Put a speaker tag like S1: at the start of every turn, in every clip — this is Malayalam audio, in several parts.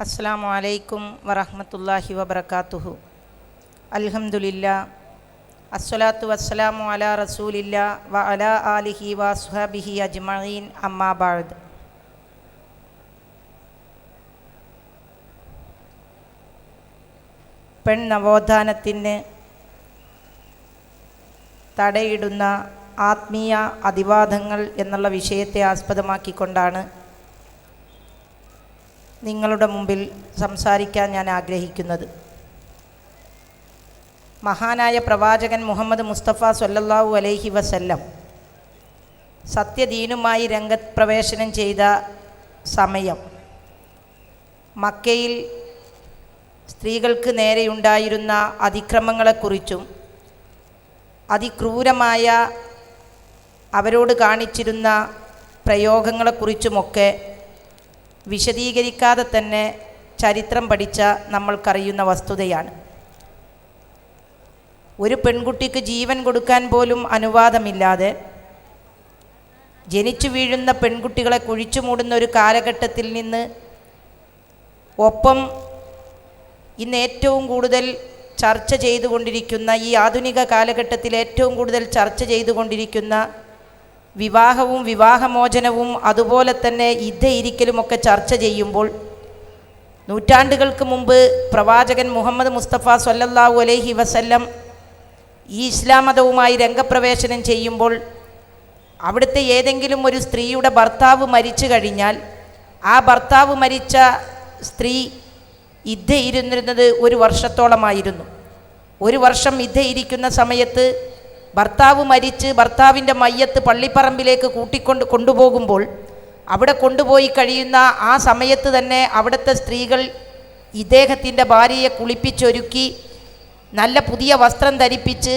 S1: അസ്സാം വലൈക്കും വറഹമത്തല്ലാഹി വബർക്കാത്തുഹു അൽഹമുല്ല അസ്സലാത്തു വസ്സലാമു അല റസൂലില്ല വ അല ആലിഹി വ അജ്മീൻ അമ്മാബാദ് പെൺ നവോത്ഥാനത്തിന് തടയിടുന്ന ആത്മീയ അതിവാദങ്ങൾ എന്നുള്ള വിഷയത്തെ ആസ്പദമാക്കിക്കൊണ്ടാണ് നിങ്ങളുടെ മുമ്പിൽ സംസാരിക്കാൻ ഞാൻ ആഗ്രഹിക്കുന്നത്. മഹാനായ പ്രവാചകൻ മുഹമ്മദ് മുസ്തഫ സൊല്ലാഹു അലൈഹി വസല്ലം സത്യദീനുമായി രംഗപ്രവേശനം ചെയ്ത സമയം. മക്കയിൽ സ്ത്രീകൾക്ക് നേരെയുണ്ടായിരുന്ന അതിക്രമങ്ങളെക്കുറിച്ചും അതിക്രൂരമായ അവരോട് കാണിച്ചിരുന്ന പ്രയോഗങ്ങളെക്കുറിച്ചുമൊക്കെ വിശദീകരിക്കാതെ തന്നെ ചരിത്രം പഠിച്ച നമ്മൾക്കറിയുന്ന വസ്തുതയാണ്. ഒരു പെൺകുട്ടിക്ക് ജീവൻ കൊടുക്കാൻ പോലും അനുവാദമില്ലാതെ ജനിച്ചു വീഴുന്ന പെൺകുട്ടികളെ കുഴിച്ചു മൂടുന്ന ഒരു കാലഘട്ടത്തിൽ നിന്ന് ഒപ്പം ഇന്ന് ഏറ്റവും കൂടുതൽ ചർച്ച ചെയ്തുകൊണ്ടിരിക്കുന്ന ഈ ആധുനിക കാലഘട്ടത്തിൽ ഏറ്റവും കൂടുതൽ ചർച്ച ചെയ്തുകൊണ്ടിരിക്കുന്ന വിവാഹവും വിവാഹമോചനവും അതുപോലെ തന്നെ ഇരിക്കലുമൊക്കെ ചർച്ച ചെയ്യുമ്പോൾ നൂറ്റാണ്ടുകൾക്ക് മുമ്പ് പ്രവാചകൻ മുഹമ്മദ് മുസ്തഫ സല്ലല്ലാഹു അലൈഹി വസല്ലം ഈ ഇസ്ലാം മതവുമായി രംഗപ്രവേശനം ചെയ്യുമ്പോൾ അവിടുത്തെ ഏതെങ്കിലും ഒരു സ്ത്രീയുടെ ഭർത്താവ് മരിച്ചു കഴിഞ്ഞാൽ ആ ഭർത്താവ് മരിച്ച സ്ത്രീ ഇരിന്നിരുന്നത് ഒരു വർഷത്തോളമായിരുന്നു. ഒരു വർഷം ഇരിക്കുന്ന സമയത്ത് ഭർത്താവ് മരിച്ച് ഭർത്താവിന്റെ മയ്യത്ത് പള്ളിപ്പറമ്പിലേക്ക് കൂട്ടിക്കൊണ്ട് കൊണ്ടുപോകുമ്പോൾ അവിടെ കൊണ്ടുപോയി കഴിയുന്ന ആ സമയത്ത് തന്നെ അവിടുത്തെ സ്ത്രീകൾ ഇദ്ദേഹത്തിന്റെ ഭാര്യയെ കുളിപ്പിച്ചൊരുക്കി നല്ല പുതിയ വസ്ത്രം ധരിപ്പിച്ച്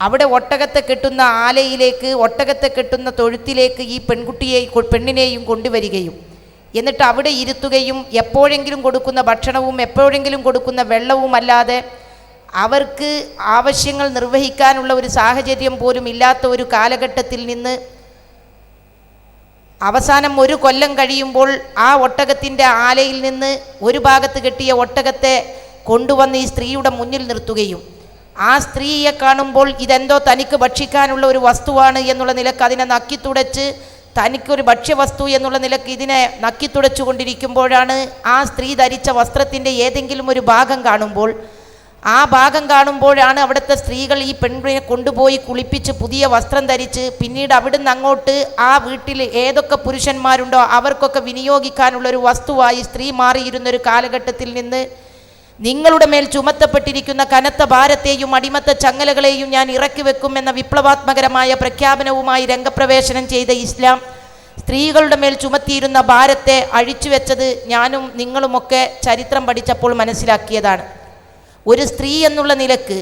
S1: അവിടെ ഒട്ടകത്തെ കെട്ടുന്ന ആലയിലേക്ക് ഒട്ടകത്തെ കെട്ടുന്ന തൊഴുത്തിലേക്ക് ഈ പെൺകുട്ടിയെ പെണ്ണിനെയും കൊണ്ടുവരികയും. എന്നിട്ട് അവിടെ ഇരുത്തുകയും എപ്പോഴെങ്കിലും കൊടുക്കുന്ന ഭക്ഷണവും എപ്പോഴെങ്കിലും കൊടുക്കുന്ന വെള്ളവും അല്ലാതെ അവർക്ക് ആവശ്യങ്ങൾ നിർവഹിക്കാനുള്ള ഒരു സാഹചര്യം പോലും ഇല്ലാത്ത ഒരു കാലഘട്ടത്തിൽ നിന്ന് അവസാനം ഒരു കൊല്ലം കഴിയുമ്പോൾ ആ ഒട്ടകത്തിന്റെ ആലയിൽ നിന്ന് ഒരു ഭാഗത്ത് കെട്ടിയ ഒട്ടകത്തെ കൊണ്ടുവന്ന് ഈ സ്ത്രീയുടെ മുന്നിൽ നിർത്തുകയും ആ സ്ത്രീയെ കാണുമ്പോൾ ഇതെന്തോ തനിക്ക് ഭക്ഷിക്കാനുള്ള ഒരു വസ്തുവാണ് എന്നുള്ള നിലയ്ക്ക് അതിനെ നക്കിത്തുടച്ച് തനിക്കൊരു ഭക്ഷ്യവസ്തു എന്നുള്ള നിലയ്ക്ക് ഇതിനെ നക്കിത്തുടച്ചു കൊണ്ടിരിക്കുമ്പോഴാണ് ആ സ്ത്രീ ധരിച്ച വസ്ത്രത്തിന്റെ ഏതെങ്കിലും ഒരു ഭാഗം കാണുമ്പോൾ ആ ഭാഗം കാണുമ്പോഴാണ് അവിടുത്തെ സ്ത്രീകൾ ഈ പെൺകുട്ടിയെ കൊണ്ടുപോയി കുളിപ്പിച്ച് പുതിയ വസ്ത്രം ധരിച്ച് പിന്നീട് അവിടുന്ന് അങ്ങോട്ട് ആ വീട്ടിൽ ഏതൊക്കെ പുരുഷന്മാരുണ്ടോ അവർക്കൊക്കെ വിനിയോഗിക്കാനുള്ളൊരു വസ്തുവായി സ്ത്രീ മാറിയിരുന്നൊരു കാലഘട്ടത്തിൽ നിന്ന് നിങ്ങളുടെ മേൽ ചുമത്തപ്പെട്ടിരിക്കുന്ന കനത്ത ഭാരത്തെയും അടിമത്ത ചങ്ങലകളെയും ഞാൻ ഇറക്കി വെക്കുമെന്ന വിപ്ലവാത്മകരമായ പ്രഖ്യാപനവുമായി രംഗപ്രവേശനം ചെയ്ത ഇസ്ലാം സ്ത്രീകളുടെ മേൽ ചുമത്തിയിരുന്ന ഭാരത്തെ അഴിച്ചുവെച്ചത് ഞാനും നിങ്ങളുമൊക്കെ ചരിത്രം പഠിച്ചപ്പോൾ മനസ്സിലാക്കിയതാണ്. ഒരു സ്ത്രീ എന്നുള്ള നിലയ്ക്ക്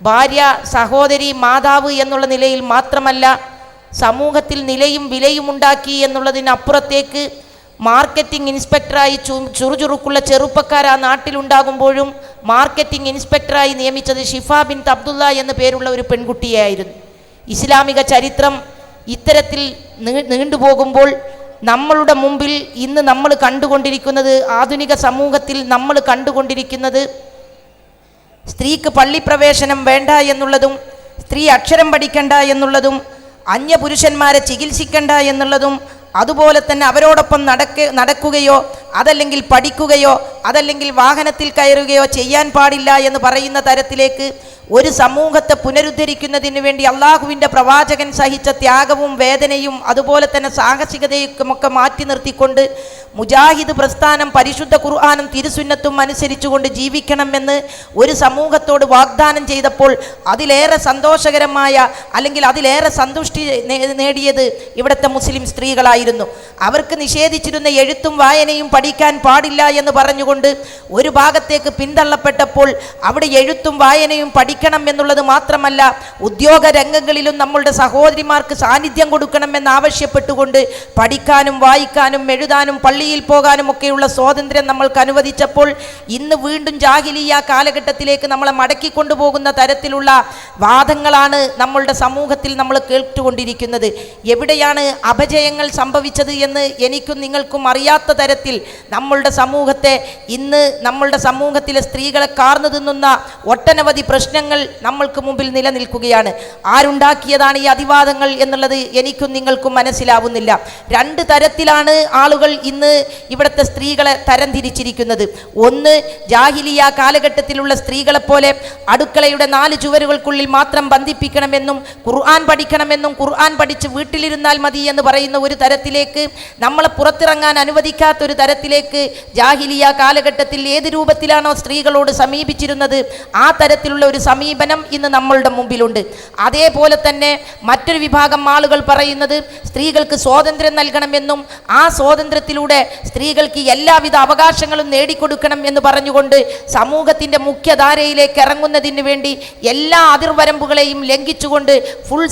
S1: ഭാര്യ സഹോദരി മാതാവ് എന്നുള്ള നിലയിൽ മാത്രമല്ല സമൂഹത്തിൽ നിലയും വിലയും ഉണ്ടാക്കി എന്നുള്ളതിനപ്പുറത്തേക്ക് മാർക്കറ്റിംഗ് ഇൻസ്പെക്ടറായി ചു ചുറുചുറുക്കുള്ള ചെറുപ്പക്കാർ ആ നാട്ടിലുണ്ടാകുമ്പോഴും മാർക്കറ്റിംഗ് ഇൻസ്പെക്ടറായി നിയമിച്ചത് ഷിഫ ബിൻ അബ്ദുള്ള എന്ന പേരുള്ള ഒരു പെൺകുട്ടിയായിരുന്നു. ഇസ്ലാമിക ചരിത്രം ഇത്തരത്തിൽ നീണ്ടുപോകുമ്പോൾ നമ്മളുടെ മുമ്പിൽ ഇന്ന് നമ്മൾ കണ്ടുകൊണ്ടിരിക്കുന്നത് ആധുനിക സമൂഹത്തിൽ നമ്മൾ കണ്ടുകൊണ്ടിരിക്കുന്നത് സ്ത്രീക്ക് പള്ളിപ്രവേശനം വേണ്ട എന്നുള്ളതും സ്ത്രീ അക്ഷരം പഠിക്കണ്ട എന്നുള്ളതും അന്യപുരുഷന്മാരെ ചികിത്സിക്കണ്ട എന്നുള്ളതും അതുപോലെ തന്നെ അവരോടൊപ്പം നടക്ക നടക്കുകയോ അതല്ലെങ്കിൽ പഠിക്കുകയോ അതല്ലെങ്കിൽ വാഹനത്തിൽ കയറുകയോ ചെയ്യാൻ പാടില്ല എന്ന് പറയുന്ന തരത്തിലേക്ക് ഒരു സമൂഹത്തെ പുനരുദ്ധരിക്കുന്നതിന് വേണ്ടി അള്ളാഹുവിന്റെ പ്രവാചകൻ സഹിച്ച ത്യാഗവും വേദനയും അതുപോലെ തന്നെ സാഹസികതയൊക്കെ മാറ്റി നിർത്തിക്കൊണ്ട് മുജാഹിദ് പ്രസ്ഥാനം പരിശുദ്ധ ഖുർആാനും തിരുസുന്നത്തും അനുസരിച്ചുകൊണ്ട് ജീവിക്കണമെന്ന് ഒരു സമൂഹത്തോട് വാഗ്ദാനം ചെയ്തപ്പോൾ അതിലേറെ സന്തോഷകരമായ അല്ലെങ്കിൽ അതിലേറെ സന്തുഷ്ടി നേടിയത് ഇവിടുത്തെ മുസ്ലിം സ്ത്രീകളായിരുന്നു. അവർക്ക് നിഷേധിച്ചിരുന്ന എഴുത്തും വായനയും പഠിക്കാൻ പാടില്ല എന്ന് പറഞ്ഞുകൊണ്ട് ഒരു ഭാഗത്തേക്ക് പിന്തള്ളപ്പെട്ടപ്പോൾ അവിടെ എഴുത്തും വായനയും പഠിക്കണം എന്നുള്ളത് മാത്രമല്ല ഉദ്യോഗ രംഗങ്ങളിലും നമ്മളുടെ സഹോദരിമാർക്ക് സാന്നിധ്യം കൊടുക്കണമെന്ന് ആവശ്യപ്പെട്ടുകൊണ്ട് പഠിക്കാനും വായിക്കാനും എഴുതാനും പള്ളി പള്ളിയിൽ പോകാനും ഒക്കെയുള്ള സ്വാതന്ത്ര്യം നമ്മൾക്ക് അനുവദിച്ചപ്പോൾ ഇന്ന് വീണ്ടും ജാഹിലിയ കാലഘട്ടത്തിലേക്ക് നമ്മളെ മടക്കിക്കൊണ്ടുപോകുന്ന തരത്തിലുള്ള വാദങ്ങളാണ് നമ്മളുടെ സമൂഹത്തിൽ നമ്മൾ കേട്ടുകൊണ്ടിരിക്കുന്നത്. എവിടെയാണ് അപജയങ്ങൾ സംഭവിച്ചത് എന്ന് എനിക്കും നിങ്ങൾക്കും അറിയാത്ത തരത്തിൽ നമ്മളുടെ സമൂഹത്തെ ഇന്ന് നമ്മളുടെ സമൂഹത്തിലെ സ്ത്രീകളെ കാർന്നു തിന്നുന്ന ഒട്ടനവധി പ്രശ്നങ്ങൾ നമ്മൾക്ക് മുമ്പിൽ നിലനിൽക്കുകയാണ്. ആരുണ്ടാക്കിയതാണ് ഈ അതിവാദങ്ങൾ എന്നുള്ളത് എനിക്കും നിങ്ങൾക്കും മനസ്സിലാവുന്നില്ല. രണ്ട് തരത്തിലാണ് ആളുകൾ ഇന്ന് ഇവിടുത്തെ സ്ത്രീകളെ തരംതിരിച്ചിരിക്കുന്നത്. ഒന്ന് ജാഹിലിയ കാലഘട്ടത്തിലുള്ള സ്ത്രീകളെ പോലെ അടുക്കളയുടെ നാല് ചുവരുകൾക്കുള്ളിൽ മാത്രം ബന്ധിപ്പിക്കണമെന്നും ഖുർആൻ പഠിക്കണമെന്നും ഖുർആൻ പഠിച്ച് വീട്ടിലിരുന്നാൽ മതി എന്ന് പറയുന്ന ഒരു തരത്തിലേക്ക് നമ്മളെ പുറത്തിറങ്ങാൻ അനുവദിക്കാത്ത ഒരു തരത്തിലേക്ക് ജാഹിലിയ കാലഘട്ടത്തിൽ ഏത് രൂപത്തിലാണോ സ്ത്രീകളോട് സമീപിച്ചിരുന്നത് ആ തരത്തിലുള്ള ഒരു സമീപനം ഇന്ന് നമ്മളുടെ മുമ്പിലുണ്ട്. അതേപോലെ തന്നെ മറ്റൊരു വിഭാഗം ആളുകൾ പറയുന്നത് സ്ത്രീകൾക്ക് സ്വാതന്ത്ര്യം നൽകണമെന്നും ആ സ്വാതന്ത്ര്യത്തിലൂടെ സ്ത്രീകൾക്ക് എല്ലാവിധ അവകാശങ്ങളും നേടിക്കൊടുക്കണം എന്ന് പറഞ്ഞുകൊണ്ട് സമൂഹത്തിന്റെ മുഖ്യധാരയിലേക്ക് ഇറങ്ങുന്നതിന് വേണ്ടി എല്ലാ അതിർവരമ്പുകളെയും ലംഘിച്ചുകൊണ്ട് ഫുൾ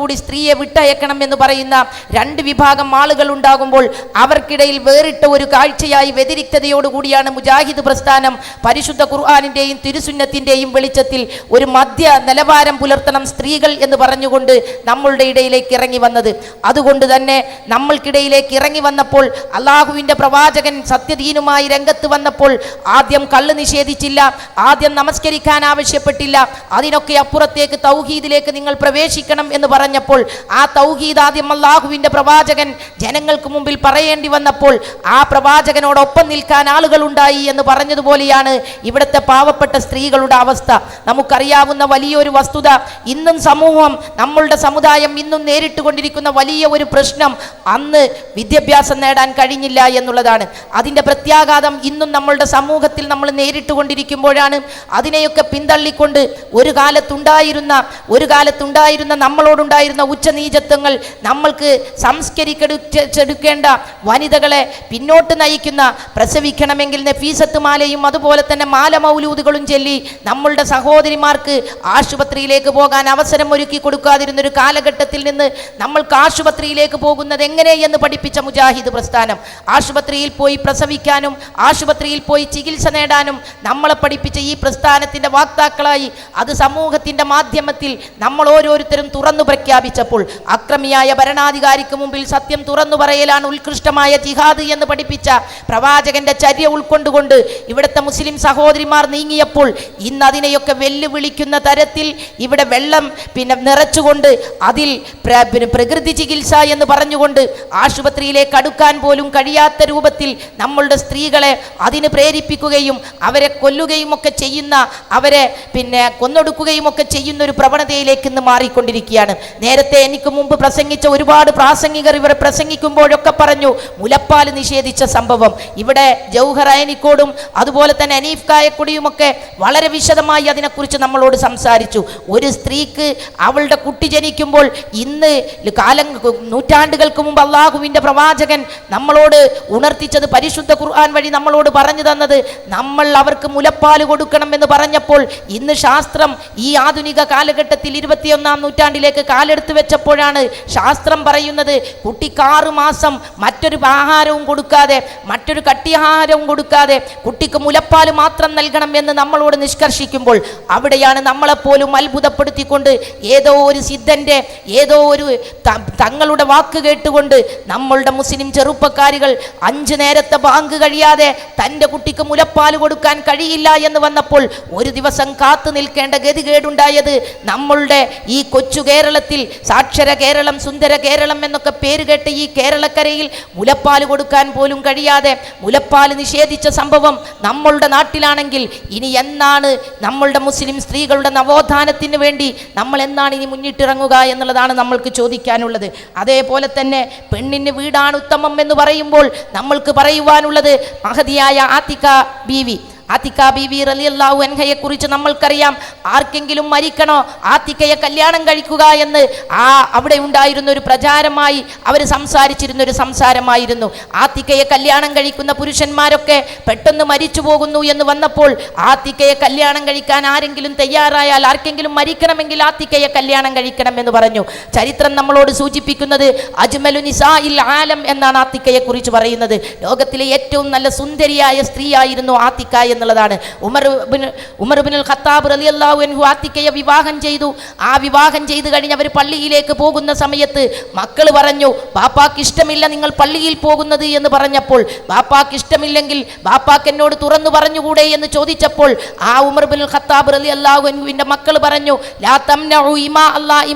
S1: കൂടി സ്ത്രീയെ വിട്ടയക്കണം എന്ന് പറയുന്ന രണ്ട് വിഭാഗം ആളുകൾ ഉണ്ടാകുമ്പോൾ അവർക്കിടയിൽ വേറിട്ട ഒരു കാഴ്ചയായി വ്യതിരിക്തതയോടുകൂടിയാണ് മുജാഹിദ് പ്രസ്ഥാനം. പരിശുദ്ധ ഖുർആാനിന്റെയും തിരുസുന്നത്തിന്റെയും വെളിച്ചത്തിൽ ഒരു മധ്യ നിലവാരം പുലർത്തണം സ്ത്രീകൾ എന്ന് പറഞ്ഞുകൊണ്ട് നമ്മളുടെ ഇടയിലേക്ക് ഇറങ്ങി വന്നത്. അതുകൊണ്ട് തന്നെ നമ്മൾക്കിടയിലേക്ക് ഇറങ്ങി വന്നപ്പോൾ അള്ളാഹുവിന്റെ പ്രവാചകൻ സത്യദീനുമായി രംഗത്ത് വന്നപ്പോൾ ആദ്യം കള്ള് നിഷേധിച്ചില്ല ആദ്യം നമസ്കരിക്കാൻ ആവശ്യപ്പെട്ടില്ല. അതിനൊക്കെ അപ്പുറത്തേക്ക് തൗഹീദിലേക്ക് നിങ്ങൾ പ്രവേശിക്കണം എന്ന് പറഞ്ഞപ്പോൾ ആ തൗഹീദ് ആദ്യം അള്ളാഹുവിന്റെ പ്രവാചകൻ ജനങ്ങൾക്ക് മുമ്പിൽ പറയേണ്ടി വന്നപ്പോൾ ആ പ്രവാചകനോടൊപ്പം നിൽക്കാൻ ആളുകളുണ്ടായി എന്ന് പറഞ്ഞതുപോലെയാണ് ഇവിടുത്തെ പാവപ്പെട്ട സ്ത്രീകളുടെ അവസ്ഥ. നമുക്കറിയാവുന്ന വലിയൊരു വസ്തുത ഇന്നും സമൂഹം നമ്മളുടെ സമുദായം ഇന്നും നേരിട്ടുകൊണ്ടിരിക്കുന്ന വലിയ ഒരു പ്രശ്നം അന്ന് വിദ്യാഭ്യാസം നേടാൻ കഴിഞ്ഞില്ല എന്നുള്ളതാണ്. അതിന്റെ പ്രത്യാഘാതം ഇന്നും നമ്മളുടെ സമൂഹത്തിൽ നമ്മൾ നേരിട്ടുകൊണ്ടിരിക്കുമ്പോഴാണ്. അതിനെയൊക്കെ പിന്തള്ളിക്കൊണ്ട് ഒരു കാലത്തുണ്ടായിരുന്ന ഒരു കാലത്തുണ്ടായിരുന്ന നമ്മളോടുണ്ടായിരുന്ന ഉച്ചനീചത്വങ്ങൾ നമ്മൾക്ക് സംസ്കരിക്കെടുക്കേണ്ട വനിതകളെ പിന്നോട്ട് നയിക്കുന്ന പ്രസവിക്കണമെങ്കിൽ നഫീസത്ത് മാലയും അതുപോലെ തന്നെ മാല മൗലൂദുകളും ചൊല്ലി നമ്മളുടെ സഹോദരിമാർക്ക് ആശുപത്രിയിലേക്ക് പോകാൻ അവസരം ഒരുക്കി കൊടുക്കാതിരുന്ന ഒരു കാലഘട്ടത്തിൽ നിന്ന് നമ്മൾക്ക് ആശുപത്രിയിലേക്ക് പോകുന്നത് എങ്ങനെ എന്ന് പഠിപ്പിച്ച മുജാഹിദ് പ്രസ്ഥാനം. ആശുപത്രിയിൽ പോയി പ്രസവിക്കാനും ആശുപത്രിയിൽ പോയി ചികിത്സ നേടാനും നമ്മളെ പഠിപ്പിച്ച ഈ പ്രസ്ഥാനത്തിന്റെ വാക്താക്കളായി അത് സമൂഹത്തിന്റെ മാധ്യമത്തിൽ നമ്മൾ ഓരോരുത്തരും തുറന്നു പ്രഖ്യാപിച്ചപ്പോൾ അക്രമിയായ ഭരണാധികാരിക്ക് മുമ്പിൽ സത്യം തുറന്നു പറയലാണ് ഉത്കൃഷ്ടമായ ജിഹാദ് എന്ന് പഠിപ്പിച്ച പ്രവാചകന്റെ ചര്യ ഉൾക്കൊണ്ടുകൊണ്ട് ഇവിടുത്തെ മുസ്ലിം സഹോദരിമാർ നീങ്ങിയപ്പോൾ ഇന്ന് അതിനെയൊക്കെ വെല്ലുവിളിക്കുന്ന തരത്തിൽ ഇവിടെ വെള്ളം പിന്നെ നിറച്ചുകൊണ്ട് അതിൽ പ്ര- പ്രകൃതി ചികിത്സ എന്ന് പറഞ്ഞുകൊണ്ട് ആശുപത്രിയിലേക്ക് അടുക്കാൻ പോലും കഴിയാത്ത രൂപത്തിൽ നമ്മളുടെ സ്ത്രീകളെ അതിന് പ്രേരിപ്പിക്കുകയും അവരെ കൊല്ലുകയും ഒക്കെ ചെയ്യുന്ന അവരെ പിന്നെ കൊന്നൊടുക്കുകയും ഒക്കെ ചെയ്യുന്ന ഒരു പ്രവണതയിലേക്ക് ഇന്ന് മാറിക്കൊണ്ടിരിക്കുകയാണ്. നേരത്തെ എനിക്ക് മുമ്പ് പ്രസംഗിച്ച ഒരുപാട് പ്രാസംഗികർ ഇവരെ പ്രസംഗിക്കുമ്പോഴൊക്കെ പറഞ്ഞു മുലപ്പാൽ നിഷേധിച്ച സംഭവം. ഇവിടെ ജൗഹർ അയനിക്കോടും അതുപോലെ തന്നെ അനീഫ് കായക്കുടിയുമൊക്കെ വളരെ വിശദമായി അതിനെക്കുറിച്ച് നമ്മളോട് സംസാരിച്ചു. ഒരു സ്ത്രീക്ക് അവളുടെ കുട്ടി ജനിക്കുമ്പോൾ ഇന്ന് കാലം നൂറ്റാണ്ടുകൾക്ക് മുമ്പ് അള്ളാഹുവിന്റെ പ്രവാചകൻ നമ്മളോട് ഉണർത്തിച്ചത് പരിശുദ്ധ ഖുർആൻ വഴി നമ്മളോട് പറഞ്ഞു തന്നത് നമ്മൾ അവർക്ക് മുലപ്പാൽ കൊടുക്കണം എന്ന് പറഞ്ഞപ്പോൾ ഇന്ന് ശാസ്ത്രം ഈ ആധുനിക കാലഘട്ടത്തിൽ ഇരുപത്തിയൊന്നാം നൂറ്റാണ്ടിലേക്ക് കാലെടുത്ത് വെച്ചപ്പോഴാണ് ശാസ്ത്രം പറയുന്നത് കുട്ടിക്ക് ആറ് മാസം മറ്റൊരു ആഹാരവും കൊടുക്കാതെ മറ്റൊരു കട്ടിയാഹാരവും കൊടുക്കാതെ കുട്ടിക്ക് മുലപ്പാൽ മാത്രം നൽകണം എന്ന് നമ്മളോട് നിഷ്കർഷിക്കുമ്പോൾ അവിടെയാണ് നമ്മളെപ്പോലും അത്ഭുതപ്പെടുത്തിക്കൊണ്ട് ഏതോ ഒരു സിദ്ധന്റെ ഏതോ ഒരു തങ്ങളുടെ വാക്ക് കേട്ടുകൊണ്ട് നമ്മളുടെ മുസ്ലിം ചെറുപ്പക്കാരികൾ അഞ്ചു നേരത്തെ ബാങ്ക് കഴിയാതെ തന്റെ കുട്ടിക്ക് മുലപ്പാൽ കൊടുക്കാൻ കഴിയില്ല എന്ന് വന്നപ്പോൾ ഒരു ദിവസം കാത്തു നിൽക്കേണ്ട ഗതികേടുണ്ടായത് നമ്മളുടെ ഈ കൊച്ചു കേരളത്തിൽ സാക്ഷര കേരളം സുന്ദര കേരളം എന്നൊക്കെ പേര് കേട്ട ഈ കേരളക്കരയിൽ മുലപ്പാൽ കൊടുക്കാൻ പോലും കഴിയാതെ മുലപ്പാൽ നിഷേധിച്ച സംഭവം നമ്മളുടെ നാട്ടിലാണെങ്കിൽ ഇനി എന്നാണ് നമ്മളുടെ മുസ്ലിം സ്ത്രീകളുടെ നവോത്ഥാനത്തിന് വേണ്ടി നമ്മൾ എന്നാണ് ഇനി മുന്നിട്ടിറങ്ങുക എന്നുള്ളതാണ് നമ്മൾക്ക് ചോദിക്കാനുള്ളത്. അതേപോലെ തന്നെ പെണ്ണിന് വീടാണ് ഉത്തമം എന്ന് പറയുമ്പോൾ നമ്മൾക്ക് പറയുവാനുള്ളത് മഹതിയായ ആത്തിക ബീവി. ആത്തിക്ക ബീവി റലിയല്ലാഹു അൻഹയെ കുറിച്ച് നമ്മൾക്കറിയാം. ആർക്കെങ്കിലും മരിക്കണോ? ആത്തിക്കയെ കല്യാണം കഴിക്കുക എന്ന് ആ അവിടെ ഉണ്ടായിരുന്ന ഒരു പ്രചാരമായി അവർ സംസാരിച്ചിരുന്ന ഒരു സംസാരമായിരുന്നു. ആത്തിക്കയെ കല്യാണം കഴിക്കുന്ന പുരുഷന്മാരൊക്കെ പെട്ടെന്ന് മരിച്ചു പോകുന്നു എന്ന് വന്നപ്പോൾ ആത്തിക്കയെ കല്യാണം കഴിക്കാൻ ആരെങ്കിലും തയ്യാറായാൽ ആർക്കെങ്കിലും മരിക്കണമെങ്കിൽ ആത്തിക്കയെ കല്യാണം കഴിക്കണം എന്ന് പറഞ്ഞു. ചരിത്രം നമ്മളോട് സൂചിപ്പിക്കുന്നത് അജ്മലു നിസാഇൽ ആലം എന്നാണ് ആത്തിക്കയെ കുറിച്ച് പറയുന്നത്. ലോകത്തിലെ ഏറ്റവും നല്ല സുന്ദരിയായ സ്ത്രീയായിരുന്നു ആത്തിക്ക എന്നുള്ളതാണ്. Umar bin Umar bin Khattab റളിയല്ലാഹു അൻഹു ആത്തിക്കയെ വിവാഹം ചെയ്തു. ആ വിവാഹം ചെയ്തു കഴിഞ്ഞ് അവർ പള്ളിയിലേക്ക് പോകുന്ന സമയത്ത് മക്കൾ പറഞ്ഞു ബാപ്പാക്ക് ഇഷ്ടമില്ല നിങ്ങൾ പള്ളിയിൽ പോകുന്നത് എന്ന് പറഞ്ഞപ്പോൾ ബാപ്പാക്ക് ഇഷ്ടമില്ലെങ്കിൽ ബാപ്പാക്ക് എന്നോട് തുറന്നു പറഞ്ഞുകൂടെ എന്ന് ചോദിച്ചപ്പോൾ ആ ഉമർ ബിൻ ഖത്താബ് റളിയല്ലാഹു അൻഹുവിന്റെ മക്കൾ പറഞ്ഞു ലാ ഇമാ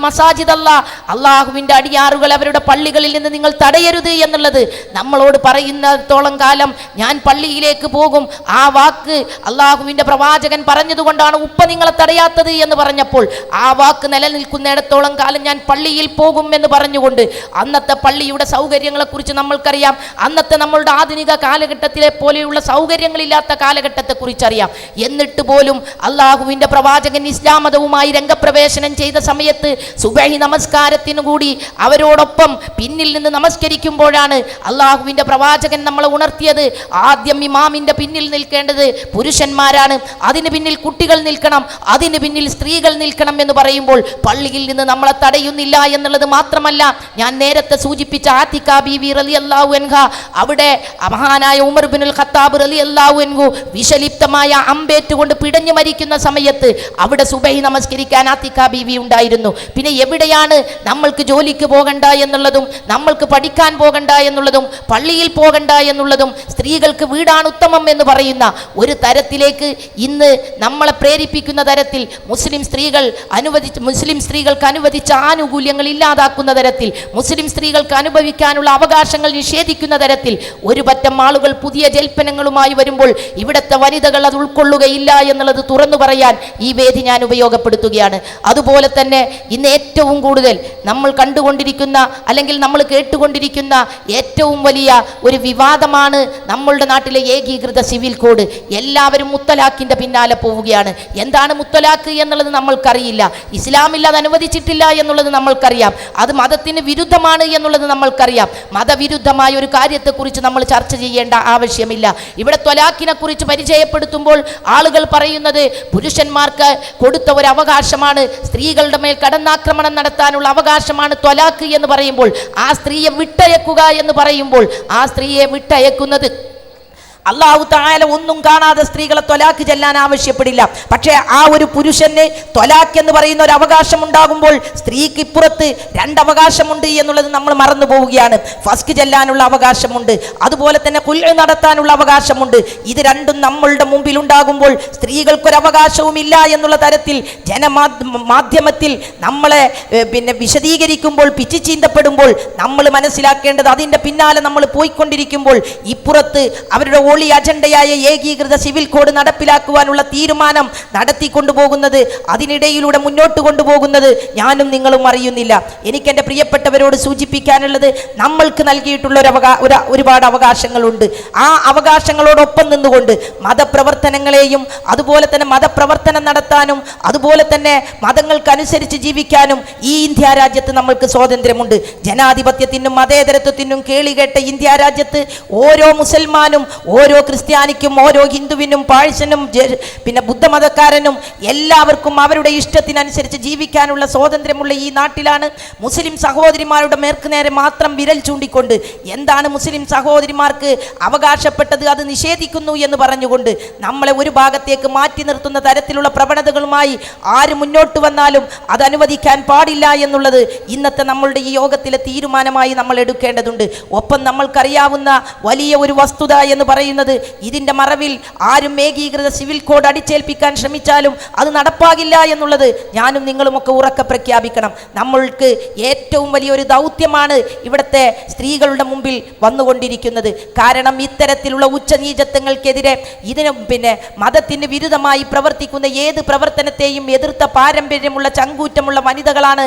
S1: മസാജിദ് അല്ലാ അള്ളാഹുവിന്റെ അടിയാറുകൾ അവരുടെ പള്ളികളിൽ നിന്ന് നിങ്ങൾ തടയരുത് എന്നുള്ളത് നമ്മളോട് പറയുന്നിടത്തോളം കാലം ഞാൻ പള്ളിയിലേക്ക് പോകും ആ വാക്ക് അള്ളാഹുവിന്റെ പ്രവാചകൻ പറഞ്ഞതുകൊണ്ടാണ് ഉപ്പ നിങ്ങളെ തടയാത്തത് എന്ന് പറഞ്ഞപ്പോൾ ആ വാക്ക് നിലനിൽക്കുന്നിടത്തോളം കാലം ഞാൻ പള്ളിയിൽ പോകും എന്ന് പറഞ്ഞുകൊണ്ട് അന്നത്തെ പള്ളിയുടെ സൗകര്യങ്ങളെക്കുറിച്ച് നമ്മൾക്കറിയാം. അന്നത്തെ നമ്മളുടെ ആധുനിക കാലഘട്ടത്തിലെ പോലെയുള്ള സൗകര്യങ്ങളില്ലാത്ത കാലഘട്ടത്തെക്കുറിച്ചറിയാം. എന്നിട്ട് പോലും അള്ളാഹുവിന്റെ പ്രവാചകൻ ഇസ്ലാം മതവുമായി രംഗപ്രവേശനം ചെയ്ത സമയത്ത് സുബഹി നമസ്കാരത്തിനു കൂടി അവരോടൊപ്പം പിന്നിൽ നിന്ന് നമസ്കരിക്കുമ്പോഴാണ് അള്ളാഹുവിന്റെ പ്രവാചകൻ നമ്മളെ ഉണർത്തിയത്. ആദ്യം ഇമാമിന്റെ പിന്നിൽ നിൽക്കേണ്ടത് പുരുഷന്മാരാണ്. അതിന് പിന്നിൽ കുട്ടികൾ നിൽക്കണം അതിന് പിന്നിൽ സ്ത്രീകൾ നിൽക്കണം എന്ന് പറയുമ്പോൾ പള്ളിയിൽ നിന്ന് നമ്മളെ തടയുന്നില്ല എന്നുള്ളത് മാത്രമല്ല. ഞാൻ നേരത്തെ സൂചിപ്പിച്ച ആത്തിക്ക ബീവി റലി അള്ളാഹു എൻഹ അവിടെ മഹാനായ ഉമർ ബിനുൽ ഖത്താബ് റലി അള്ളാഹു എൻഹു വിഷലിപ്തമായ അമ്പേറ്റുകൊണ്ട് പിടഞ്ഞു മരിക്കുന്ന സമയത്ത് അവിടെ സുബൈ നമസ്കരിക്കാൻ ആത്തിക്ക ബീവി ഉണ്ടായിരുന്നു. പിന്നെ എവിടെയാണ് നമ്മൾക്ക് ജോലിക്ക് പോകണ്ട എന്നുള്ളതും നമ്മൾക്ക് പഠിക്കാൻ പോകണ്ട എന്നുള്ളതും പള്ളിയിൽ പോകണ്ട എന്നുള്ളതും സ്ത്രീകൾക്ക് വീടാണ് ഉത്തമം എന്ന് പറയുന്ന ഒരു തരത്തിലേക്ക് ഇന്ന് നമ്മളെ പ്രേരിപ്പിക്കുന്ന തരത്തിൽ മുസ്ലിം സ്ത്രീകൾ അനുവദിച്ച് മുസ്ലിം സ്ത്രീകൾക്ക് അനുവദിച്ച ആനുകൂല്യങ്ങൾ ഇല്ലാതാക്കുന്ന തരത്തിൽ മുസ്ലിം സ്ത്രീകൾക്ക് അനുഭവിക്കാനുള്ള അവകാശങ്ങൾ നിഷേധിക്കുന്ന തരത്തിൽ ഒരു പറ്റം ആളുകൾ പുതിയ ജൽപ്പനങ്ങളുമായി വരുമ്പോൾ ഇവിടുത്തെ വനിതകൾ അത് ഉൾക്കൊള്ളുകയില്ല എന്നുള്ളത് തുറന്നു പറയാൻ ഈ വേദി ഞാൻ ഉപയോഗപ്പെടുത്തുകയാണ്. അതുപോലെ തന്നെ ഇന്ന് ഏറ്റവും കൂടുതൽ നമ്മൾ കണ്ടുകൊണ്ടിരിക്കുന്ന അല്ലെങ്കിൽ നമ്മൾ കേട്ടുകൊണ്ടിരിക്കുന്ന ഏറ്റവും വലിയ ഒരു വിവാദമാണ് നമ്മളുടെ നാട്ടിലെ ഏകീകൃത സിവിൽ കോഡ് എല്ലാവരും മുത്തലാഖിന്റെ പിന്നാലെ പോവുകയാണ്. എന്താണ് മുത്തലാഖ് എന്നുള്ളത് നമ്മൾക്കറിയില്ല. ഇസ്ലാമിൽ അത് അനുവദിച്ചിട്ടില്ല എന്നുള്ളത് നമ്മൾക്കറിയാം. അത് മതത്തിന് വിരുദ്ധമാണ് എന്നുള്ളത് നമ്മൾക്കറിയാം. മതവിരുദ്ധമായ ഒരു കാര്യത്തെക്കുറിച്ച് നമ്മൾ ചർച്ച ചെയ്യേണ്ട ആവശ്യമില്ല. ഇവിടെ ത്വലാഖിനെ കുറിച്ച് പരിചയപ്പെടുത്തുമ്പോൾ ആളുകൾ പറയുന്നത് പുരുഷന്മാർക്ക് കൊടുത്ത ഒരു അവകാശമാണ് സ്ത്രീകളുടെ മേൽ കടന്നാക്രമണം നടത്താനുള്ള അവകാശമാണ് ത്വലാഖ് എന്ന് പറയുമ്പോൾ ആ സ്ത്രീയെ വിട്ടയക്കുക എന്ന് പറയുമ്പോൾ ആ സ്ത്രീയെ വിട്ടയക്കുന്നത് അള്ളാഹു താല ഒന്നും കാണാതെ സ്ത്രീകളെ ത്വലാക്ക് ചെല്ലാൻ ആവശ്യപ്പെടില്ല. പക്ഷേ ആ ഒരു പുരുഷന് ത്വലാക്ക് എന്ന് പറയുന്ന ഒരു അവകാശം ഉണ്ടാകുമ്പോൾ സ്ത്രീക്ക് ഇപ്പുറത്ത് രണ്ട് അവകാശമുണ്ട് എന്നുള്ളത് നമ്മൾ മറന്നു പോവുകയാണ്. ഫസ്റ്റ് ചെല്ലാനുള്ള അവകാശമുണ്ട്. അതുപോലെ തന്നെ കുല്ല് നടത്താനുള്ള അവകാശമുണ്ട്. ഇത് രണ്ടും നമ്മളുടെ മുമ്പിൽ ഉണ്ടാകുമ്പോൾ സ്ത്രീകൾക്കൊരു അവകാശവുമില്ല എന്നുള്ള തരത്തിൽ ജനമാധ്യമത്തിൽ മാധ്യമത്തിൽ നമ്മളെ പിന്നെ വിശദീകരിക്കുമ്പോൾ പിച്ചു ചീന്തപ്പെടുമ്പോൾ നമ്മൾ മനസ്സിലാക്കേണ്ടത് അതിന്റെ പിന്നാലെ നമ്മൾ പോയിക്കൊണ്ടിരിക്കുമ്പോൾ ഇപ്പുറത്ത് അവരുടെ ഒളി അജണ്ടയായ ഏകീകൃത സിവിൽ കോഡ് നടപ്പിലാക്കുവാനുള്ള തീരുമാനം നടത്തിക്കൊണ്ടുപോകുന്നത് അതിനിടയിലൂടെ മുന്നോട്ട് കൊണ്ടുപോകുന്നത് ഞാനും നിങ്ങളും അറിയുന്നില്ല. എനിക്ക് എന്റെ പ്രിയപ്പെട്ടവരോട് സൂചിപ്പിക്കാനുള്ളത് നമ്മൾക്ക് നൽകിയിട്ടുള്ള ഒരു അവകാ ഒരു ഒരുപാട് അവകാശങ്ങളുണ്ട്. ആ അവകാശങ്ങളോടൊപ്പം നിന്നുകൊണ്ട് മതപ്രവർത്തനങ്ങളെയും അതുപോലെ തന്നെ മതപ്രവർത്തനം നടത്താനും അതുപോലെ തന്നെ മതങ്ങൾക്കനുസരിച്ച് ജീവിക്കാനും ഈ ഇന്ത്യ രാജ്യത്ത് നമ്മൾക്ക് സ്വാതന്ത്ര്യമുണ്ട്. ജനാധിപത്യത്തിനും മതേതരത്വത്തിനും കേളികേട്ട ഇന്ത്യ രാജ്യത്ത് ഓരോ മുസൽമാനും ഓരോ ക്രിസ്ത്യാനിക്കും ഓരോ ഹിന്ദുവിനും പാഴ്സനും പിന്നെ ബുദ്ധമതക്കാരനും എല്ലാവർക്കും അവരുടെ ഇഷ്ടത്തിനനുസരിച്ച് ജീവിക്കാനുള്ള സ്വാതന്ത്ര്യമുള്ള ഈ നാട്ടിലാണ് മുസ്ലിം സഹോദരിമാരുടെ മേർക്ക് നേരെ മാത്രം വിരൽ ചൂണ്ടിക്കൊണ്ട് എന്താണ് മുസ്ലിം സഹോദരിമാർക്ക് അവകാശപ്പെട്ടത് അത് നിഷേധിക്കുന്നു എന്ന് പറഞ്ഞുകൊണ്ട് നമ്മളെ ഒരു ഭാഗത്തേക്ക് മാറ്റി നിർത്തുന്ന തരത്തിലുള്ള പ്രവണതകളുമായി ആര് മുന്നോട്ട് വന്നാലും അത് അനുവദിക്കാൻ പാടില്ല എന്നുള്ളത് ഇന്നത്തെ നമ്മളുടെ ഈ യോഗത്തിലെ തീരുമാനമായി നമ്മൾ എടുക്കേണ്ടതുണ്ട്. ഒപ്പം നമ്മൾക്കറിയാവുന്ന വലിയ ഒരു വസ്തുത എന്ന് പറയുന്നത് ഇതിന്റെ മറവിൽ ആരും ഏകീകൃത സിവിൽ കോഡ് അടിച്ചേൽപ്പിക്കാൻ ശ്രമിച്ചാലും അത് നടപ്പാകില്ല എന്നുള്ളത് ഞാനും നിങ്ങളുമൊക്കെ ഉറക്കെ പ്രഖ്യാപിക്കണം. നമ്മൾക്ക് ഏറ്റവും വലിയൊരു ദൗത്യമാണ് ഇവിടുത്തെ സ്ത്രീകളുടെ മുമ്പിൽ വന്നുകൊണ്ടിരിക്കുന്നത്. കാരണം ഇത്തരത്തിലുള്ള ഉച്ചനീചത്വങ്ങൾക്കെതിരെ ഇതിന് പിന്നെ മതത്തിന് വിരുദ്ധമായി പ്രവർത്തിക്കുന്ന ഏത് പ്രവർത്തനത്തെയും എതിർത്ത പാരമ്പര്യമുള്ള ചങ്കൂറ്റമുള്ള വനിതകളാണ്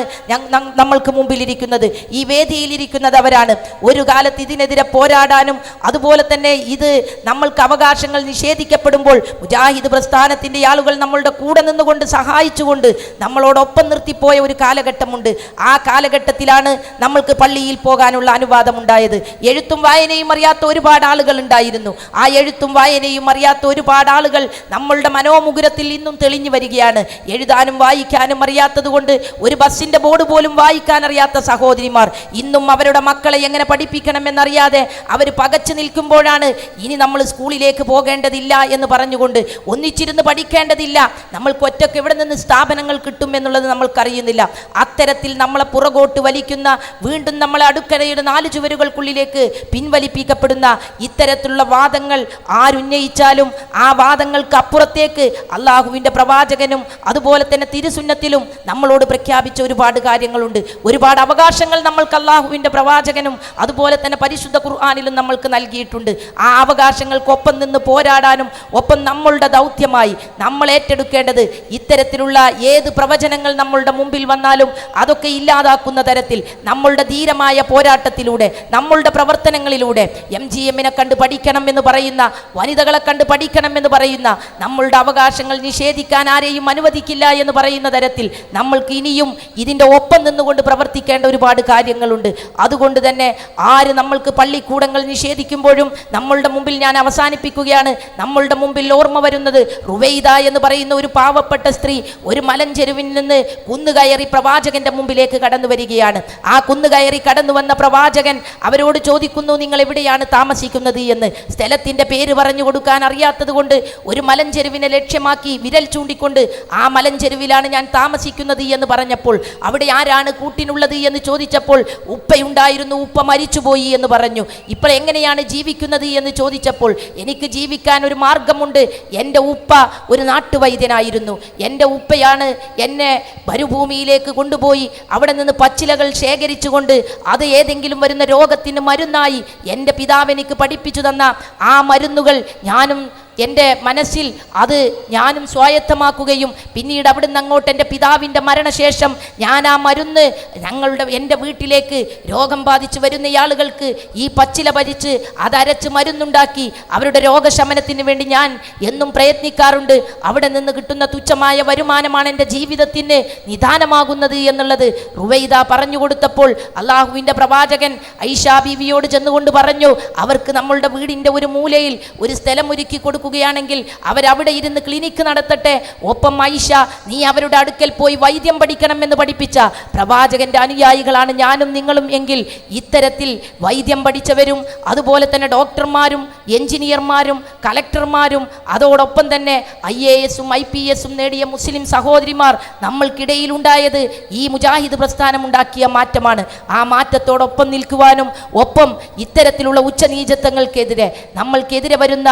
S1: നമ്മൾക്ക് മുമ്പിലിരിക്കുന്നത്. ഈ വേദിയിലിരിക്കുന്നത് അവരാണ് ഒരു കാലത്ത് ഇതിനെതിരെ പോരാടാനും അതുപോലെ തന്നെ ഇത് നമ്മൾക്ക് അവകാശങ്ങൾ നിഷേധിക്കപ്പെടുമ്പോൾ മുജാഹിദ് പ്രസ്ഥാനത്തിന്റെ ആളുകൾ നമ്മളുടെ കൂടെ നിന്നുകൊണ്ട് സഹായിച്ചുകൊണ്ട് നമ്മളോടൊപ്പം നിർത്തിപ്പോയ ഒരു കാലഘട്ടമുണ്ട്. ആ കാലഘട്ടത്തിലാണ് നമ്മൾക്ക് പള്ളിയിൽ പോകാനുള്ള അനുവാദം അനുവാദമുണ്ടായത്. എഴുത്തും വായനയും അറിയാത്ത ഒരുപാട് ആളുകൾ ഉണ്ടായിരുന്നു. ആ എഴുത്തും വായനയും അറിയാത്ത ഒരുപാട് ആളുകൾ നമ്മളുടെ മനോമുകുരത്തിൽ ഇന്നും തെളിഞ്ഞു വരികയാണ്. എഴുതാനും വായിക്കാനും അറിയാത്തത് കൊണ്ട് ഒരു ബസ്സിന്റെ ബോർഡ് പോലും വായിക്കാൻ അറിയാത്ത സഹോദരിമാർ. ഇന്നും അവരുടെ മക്കളെ എങ്ങനെ പഠിപ്പിക്കണമെന്നറിയാതെ അവർ പകച്ചു നിൽക്കുമ്പോഴാണ് ഇനി നമ്മൾ സ്കൂളിലേക്ക് പോകേണ്ടതില്ല എന്ന് പറഞ്ഞുകൊണ്ട് ഒന്നിച്ചിരുന്ന് പഠിക്കേണ്ടതില്ല. നമ്മൾക്ക് ഒറ്റയ്ക്ക് എവിടെ നിന്ന് സ്ഥാപനങ്ങൾ കിട്ടും എന്നുള്ളത് നമ്മൾക്കറിയുന്നില്ല. അത്തരത്തിൽ നമ്മളെ പുറകോട്ട് വലിക്കുന്ന വീണ്ടും നമ്മളെ അടുക്കളയുടെ നാല് ചുവരുകൾക്കുള്ളിലേക്ക് പിൻവലിപ്പിക്കപ്പെടുന്ന ഇത്തരത്തിലുള്ള വാദങ്ങൾ ആരുന്നയിച്ചാലും ആ വാദങ്ങൾക്ക് അപ്പുറത്തേക്ക് അള്ളാഹുവിന്റെ പ്രവാചകനും അതുപോലെ തന്നെ തിരുസുന്നത്തിലും നമ്മളോട് പ്രഖ്യാപിച്ച ഒരുപാട് കാര്യങ്ങളുണ്ട്. ഒരുപാട് അവകാശങ്ങൾ നമ്മൾക്ക് അള്ളാഹുവിന്റെ പ്രവാചകനും അതുപോലെ തന്നെ പരിശുദ്ധ ഖുർആാനിലും നമ്മൾക്ക് നൽകിയിട്ടുണ്ട്. ആ അവകാശങ്ങൾക്കൊപ്പം നിന്ന് പോരാടാനും ഒപ്പം നമ്മളുടെ ദൗത്യമായി നമ്മൾ ഏറ്റെടുക്കേണ്ടത് ഇത്തരത്തിലുള്ള ഏത് പ്രവചനങ്ങൾ നമ്മളുടെ മുമ്പിൽ വന്നാലും അതൊക്കെ ഇല്ലാതാക്കുന്ന തരത്തിൽ നമ്മളുടെ ധീരമായ പോരാട്ടത്തിലൂടെ നമ്മളുടെ പ്രവർത്തനങ്ങളിലൂടെ എം ജി എമ്മിനെ കണ്ട് പഠിക്കണം എന്ന് പറയുന്ന വനിതകളെ കണ്ട് പഠിക്കണം എന്ന് പറയുന്ന നമ്മളുടെ അവകാശങ്ങൾ നിഷേധിക്കാൻ ആരെയും അനുവദിക്കില്ല എന്ന് പറയുന്ന തരത്തിൽ നമ്മൾക്ക് ഇനിയും ഇതിന്റെ ഒപ്പം നിന്നുകൊണ്ട് പ്രവർത്തിക്കേണ്ട ഒരുപാട് കാര്യങ്ങളുണ്ട്. അതുകൊണ്ട് തന്നെ ആര് നമ്മൾക്ക് പള്ളിക്കൂടങ്ങൾ നിഷേധിക്കുമ്പോഴും നമ്മളുടെ മുമ്പിൽ ഞാൻ അവസാനിപ്പിക്കുകയാണ്. നമ്മളുടെ മുമ്പിൽ ഓർമ്മ വരുന്നത് റുവൈദ എന്ന് പറയുന്ന ഒരു പാവപ്പെട്ട സ്ത്രീ ഒരു മലഞ്ചെരുവിൽ നിന്ന് കുന്നുകയറി പ്രവാചകന്റെ മുമ്പിലേക്ക് കടന്നു വരികയാണ്. ആ കുന്നുകയറി കടന്നു വന്ന പ്രവാചകൻ അവരോട് ചോദിക്കുന്നു നിങ്ങൾ എവിടെയാണ് താമസിക്കുന്നത്? എന്ന്. സ്ഥലത്തിന്റെ പേര് പറഞ്ഞു കൊടുക്കാൻ അറിയാത്തത് കൊണ്ട് ഒരു മലഞ്ചെരുവിനെ ലക്ഷ്യമാക്കി വിരൽ ചൂണ്ടിക്കൊണ്ട് ആ മലഞ്ചെരുവിലാണ് ഞാൻ താമസിക്കുന്നത് എന്ന് പറഞ്ഞപ്പോൾ അവിടെ ആരാണ് കൂട്ടിനുള്ളത്? എന്ന് ചോദിച്ചപ്പോൾ ഉപ്പയുണ്ടായിരുന്നു ഉപ്പ മരിച്ചുപോയി എന്ന് പറഞ്ഞു. ഇപ്പോൾ എങ്ങനെയാണ് ജീവിക്കുന്നത്? എന്ന് ചോദിച്ചപ്പോൾ എനിക്ക് ജീവിക്കാൻ ഒരു മാർഗമുണ്ട്. എന്റെ ഉപ്പ ഒരു നാട്ടുവൈദ്യനായിരുന്നു. എന്റെ ഉപ്പയാണ് എന്നെ മരുഭൂമിയിലേക്ക് കൊണ്ടുപോയി അവിടെ നിന്ന് പച്ചിലകൾ ശേഖരിച്ചുകൊണ്ട് അത് ഏതെങ്കിലും വരുന്ന രോഗത്തിന് മരുന്നായി എന്റെ പിതാവ് എനിക്ക് പഠിപ്പിച്ചു തന്ന ആ മരുന്നുകൾ ഞാനും എന്റെ മനസ്സിൽ അത് ഞാനും സ്വായത്തമാക്കുകയും പിന്നീട് അവിടുന്ന് അങ്ങോട്ട് എന്റെ പിതാവിന്റെ മരണശേഷം ഞാൻ ആ മരുന്ന് ഞങ്ങളുടെ എന്റെ വീട്ടിലേക്ക് രോഗം ബാധിച്ച് വരുന്ന ആളുകൾക്ക് ഈ പച്ചില ഭരിച്ച് അതരച്ച് മരുന്നുണ്ടാക്കി അവരുടെ രോഗശമനത്തിന് വേണ്ടി ഞാൻ എന്നും പ്രയത്നിക്കാറുണ്ട്. അവിടെ നിന്ന് കിട്ടുന്ന തുച്ഛമായ വരുമാനമാണ് എന്റെ ജീവിതത്തിന് നിദാനമാകുന്നത് എന്നുള്ളത് റുവൈദ പറഞ്ഞു കൊടുത്തപ്പോൾ അള്ളാഹുവിന്റെ പ്രവാചകൻ ഐഷാ ബീവിയോട് ചെന്നുകൊണ്ട് പറഞ്ഞു അവർക്ക് നമ്മളുടെ വീടിന്റെ ഒരു മൂലയിൽ ഒരു സ്ഥലം ഒരുക്കി കൊടുക്കുകയാണെങ്കിൽ അവരവിടെ ഇരുന്ന് ക്ലിനിക്ക് നടത്തട്ടെ. ഒപ്പം ഐഷ നീ അവരുടെ അടുക്കൽ പോയി വൈദ്യം പഠിക്കണമെന്ന് പഠിപ്പിച്ച പ്രവാചകന്റെ അനുയായികളാണ് ഞാനും നിങ്ങളും എങ്കിൽ ഇത്തരത്തിൽ വൈദ്യം പഠിച്ചവരും അതുപോലെ തന്നെ ഡോക്ടർമാരും എഞ്ചിനീയർമാരും കലക്ടർമാരും അതോടൊപ്പം തന്നെ ഐ എ എസും ഐ പി എസും നേടിയ മുസ്ലിം സഹോദരിമാർ നമ്മൾക്കിടയിലുണ്ടായത് ഈ മുജാഹിദ് പ്രസ്ഥാനം ഉണ്ടാക്കിയ മാറ്റമാണ്. ആ മാറ്റത്തോടൊപ്പം നിൽക്കുവാനും ഒപ്പം ഇത്തരത്തിലുള്ള ഉച്ചനീചത്വങ്ങൾക്കെതിരെ നമ്മൾക്കെതിരെ വരുന്ന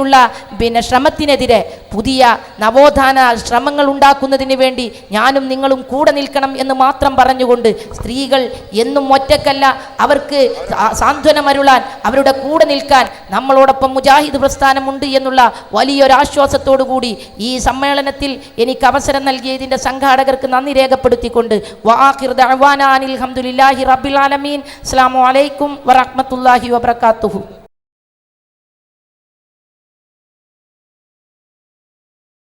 S1: ഇത്തരത്തിലുള്ള പിന്നെ ശ്രമത്തിനെതിരെ പുതിയ നവോത്ഥാന ശ്രമങ്ങൾ ഉണ്ടാക്കുന്നതിന് വേണ്ടി ഞാനും നിങ്ങളും കൂടെ നിൽക്കണം എന്ന് മാത്രം പറഞ്ഞുകൊണ്ട് സ്ത്രീകൾ എന്നും ഒറ്റക്കല്ല അവർക്ക് സാന്ത്വനമരുളാൻ അവരുടെ കൂടെ നിൽക്കാൻ നമ്മളോടൊപ്പം മുജാഹിദ് പ്രസ്ഥാനമുണ്ട് എന്നുള്ള വലിയൊരാശ്വാസത്തോടു കൂടി ഈ സമ്മേളനത്തിൽ എനിക്ക് അവസരം നൽകിയതിന്റെ സംഘാടകർക്ക് നന്ദി രേഖപ്പെടുത്തിക്കൊണ്ട് വാഹിർ ദഅ്വാനാ അനിൽ ഹംദുലില്ലാഹി റബ്ബിൽ ആലമീൻ. അസ്സലാമു അലൈക്കും വറഹ്മത്തുള്ളാഹി വബറകാതുഹു